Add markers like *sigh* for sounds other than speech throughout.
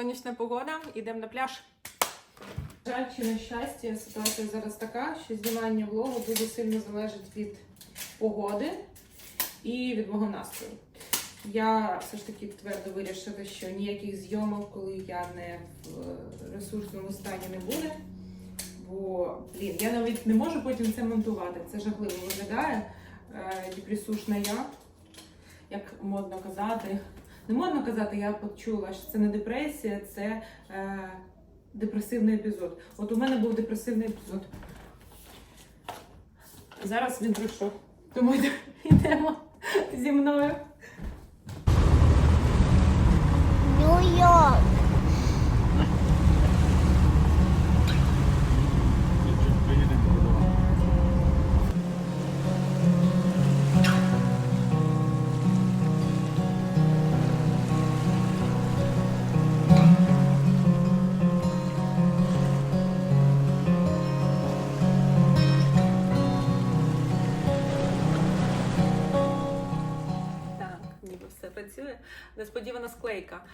Сонячна погода, йдемо на пляж. Жаль, чи на щастя, ситуація зараз така, що знімання влогу дуже сильно залежить від погоди і від мого настрою. Я все ж таки твердо вирішила, що ніяких зйомок, коли я не в ресурсному стані не буде. Бо, блін, я навіть не можу потім це монтувати. Це жахливо виглядає. Е, Депресушна я, як модно казати. Не можна казати, я почула, що це не депресія, це е, депресивний епізод. От у мене був депресивний епізод. Зараз він пройшов. Тому *laughs* йдемо зі мною. Нью-Йорк. Несподівана склейка.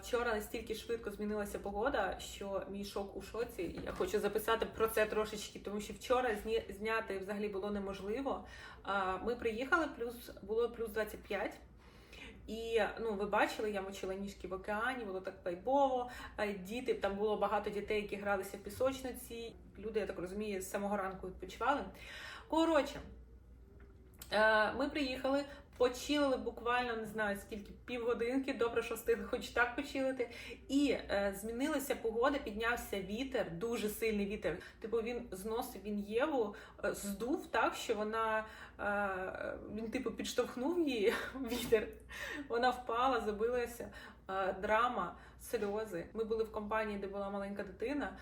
Вчора настільки швидко змінилася погода, що мій шок у шоці. Я хочу записати про це трошечки, тому що вчора зняти взагалі було неможливо. Ми приїхали, плюс було плюс 25. І ну, ви бачили, я мочила ніжки в океані, було так вайбово. Е, Діти там було багато дітей, які гралися в пісочниці. Люди, я так розумію, з самого ранку відпочивали. Коротше, ми приїхали, почилили буквально не знаю скільки півгодинки. Добре, що встигли хоч так почилити. І е, змінилася погода, піднявся вітер, дуже сильний вітер. Типу він зносив він Єву, е, здув так, що вона він типу підштовхнув її *laughs* вітер. Вона впала, забилася. Драма, сльози. Ми були в компанії, де була маленька дитина,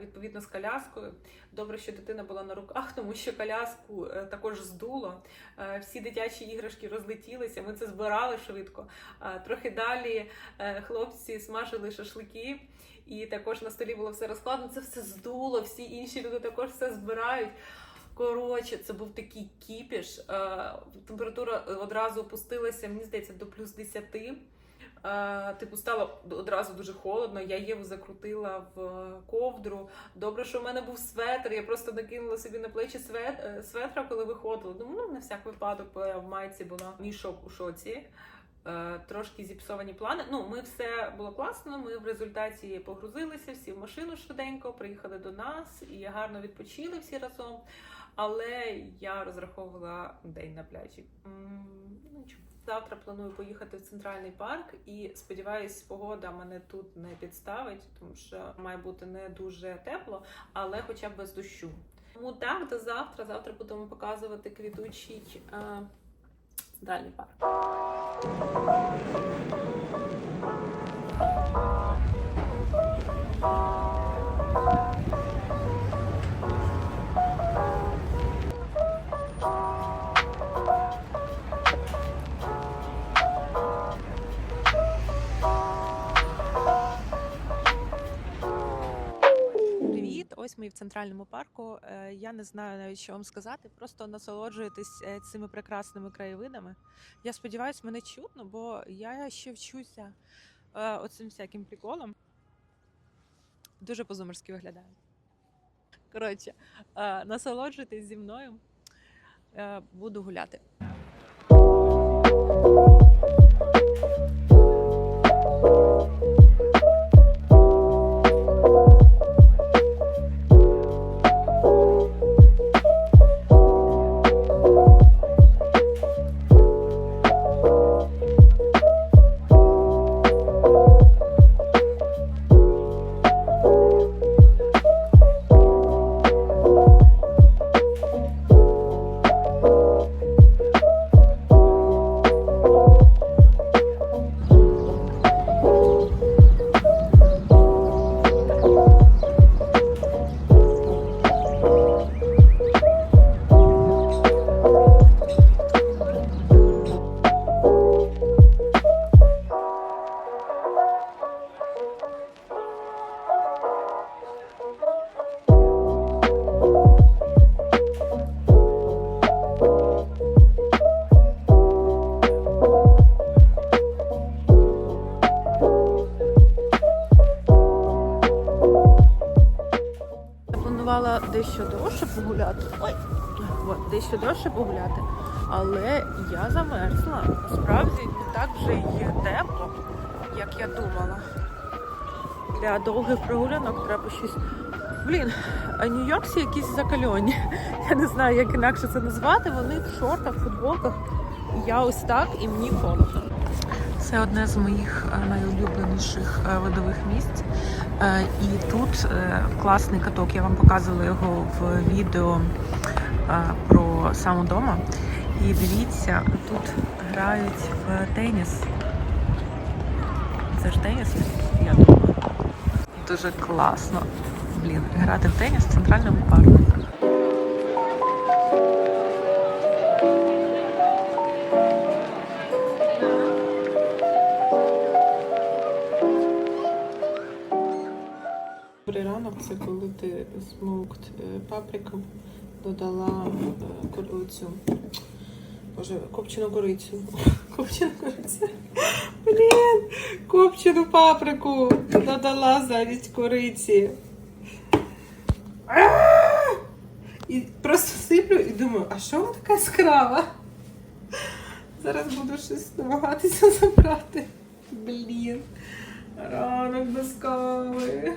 відповідно з коляскою. Добре, що дитина була на руках, тому що коляску е, також здуло. Всі дитячі іграшки розлетілися. Ми це збирали швидко. Трохи далі е, хлопці смажили шашлики. І також на столі було все розкладено. Це все здуло. Всі інші люди також все збирають. Коротше, це був такий кіпіш. Е, Температура одразу опустилася, мені здається, до плюс 10. Е, Типу, стало одразу дуже холодно. Я Єву закрутила в ковдру. Добре, що в мене був светр. Я просто накинула собі на плечі свет, е, светра, коли виходила. Думаю, ну на всяк випадок, бо я в майці була мій шок у шоці. Е, Трошки зіпсовані плани. Ну, ми все було класно. Ми в результаті погрузилися всі в машину швиденько, приїхали до нас і гарно відпочили всі разом. Але я розраховувала день на пляжі. Ну. Завтра планую поїхати в центральний парк і сподіваюсь, погода мене тут не підставить, тому що має бути не дуже тепло, але хоча б без дощу. Тому так, до завтра. Завтра будемо показувати квітучий е, центральний парк. в центральному парку. Е, я не знаю навіть що вам сказати. Просто насолоджуєтесь е, цими прекрасними краєвидами. Я сподіваюся, мене чутно, бо я ще вчуся е, оцим всяким приколом. Дуже позумерськи виглядає. Коротше, насолоджуйтесь зі мною. Буду гуляти. Дещо довше погуляти. Ой, от, дещо довше погуляти. Але я замерзла. Насправді не так вже й тепло, як я думала. Для довгих прогулянок треба щось. Блін, а Нью-Йоркці якісь закальоні. *laughs* Я не знаю, як інакше це назвати. Вони в шортах, футболках. Я ось так і мені холодно. Це одне з моїх е, найулюбленіших е, видових місць. Е, І тут е, класний каток. Я вам показувала його в відео е, про саму дома. І дивіться, тут грають в теніс. Це ж теніс, я думаю. Дуже класно. Блін, грати в теніс в центральному парку. Це коли ти смокт паприку додала е, цю Боже, копчену корицю. *laughs* Копчену корицю. Блін, копчену паприку додала замість кориці. І просто сиплю і думаю, а що вона така скрава? Зараз буду щось намагатися забрати. Блін. Ранок без кави.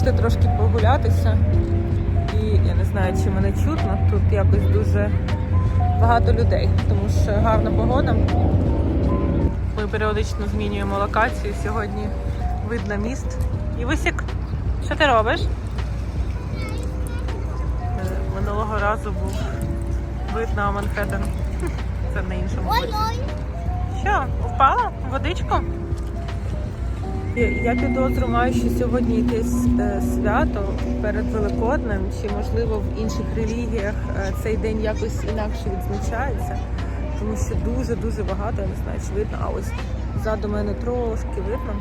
Вийшли трошки прогулятися. І я не знаю, чи мене чутно. Тут якось дуже багато людей, тому що гарна погода. Ми періодично змінюємо локацію. Сьогодні видно міст. І висік, що ти робиш? Минулого разу був видно Манхеттен. Це на іншому боці. Що, впала водичку? Я- Я маю, що сьогодні якесь е, свято перед Великоднем, чи можливо в інших релігіях е, цей день якось інакше відзначається, тому що дуже дуже багато, я не знаю, чи видно, а ось ззаду мене трошки видно.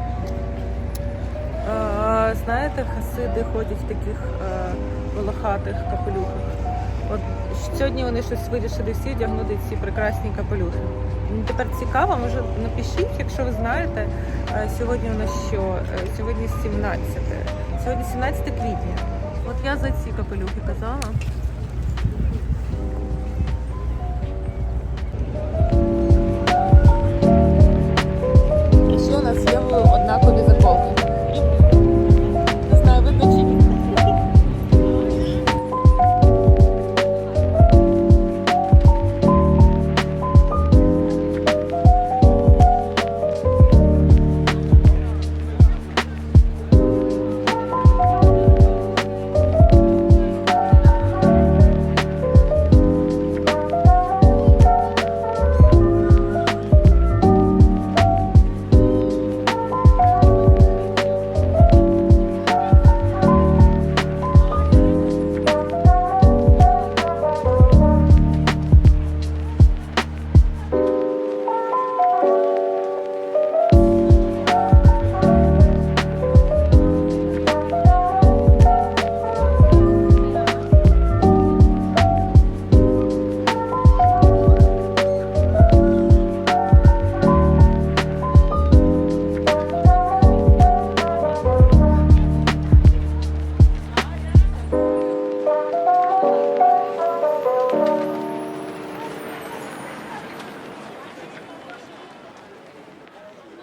Е, знаєте, хасиди ходять в таких е, волохатих капелюхах. От сьогодні вони щось вирішили всі одягнути ці прекрасні капелюхи. Тепер цікаво, може напишіть, якщо ви знаєте, е, сьогодні у нас що? Е, Сьогодні 17. Сьогодні 17 квітня. От я за ці капелюхи казала.